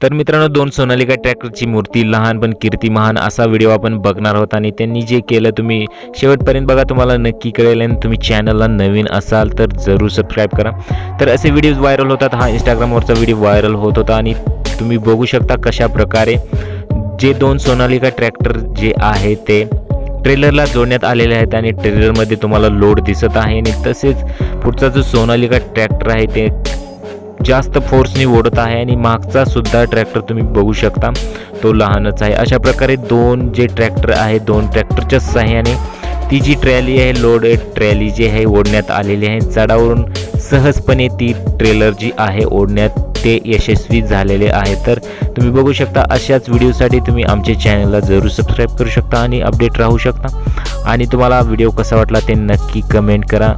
तर मित्रांनो दोन सोनालिका ट्रॅक्टरची मूर्ती लहान पण कीर्ती महान असा व्हिडिओ आपण बघणार आहोत. आणि त्यांनी जे केलं तुम्ही शेवटपर्यंत बघा तुम्हाला नक्की कळेल. आणि तुम्ही चॅनलला नवीन असाल तर जरूर सबस्क्राईब करा. तर असे व्हिडिओज व्हायरल होतात. हा इंस्टाग्रामवरचा व्हिडिओ व्हायरल होत होता. आणि तुम्ही बघू शकता कशा प्रकारे जे दोन सोनालिका ट्रॅक्टर जे आहे ते ट्रेलरला जोडण्यात आलेले आहेत. आणि ट्रेलरमध्ये तुम्हाला लोड दिसत आहे. आणि तसेच पुढचा जो सोनालिका ट्रॅक्टर आहे ते जास्त फोर्सनी ओढत आहे आणि मागचा सुद्धा ट्रॅक्टर तुम्ही बघू शकता. तो लहानच आहे. अशा प्रकारे दोन जे ट्रॅक्टर आहे दोन ट्रॅक्टरच्या सहाय्याने ती जी ट्रॅली आहे लोड ट्रॅली जी आहे ओढण्यात आलेली आहे. चढावरून सहजपणे ती ट्रेलर जी आहे ओढण्यात ते यशस्वी झालेले आहे. तर तुम्ही बघू शकता अशाच व्हिडिओसाठी तुम्ही आमच्या चॅनलला जरूर सबस्क्राईब करू शकता आणि अपडेट राहू शकता. आणि तुम्हाला व्हिडिओ कसा वाटला ते नक्की कमेंट करा.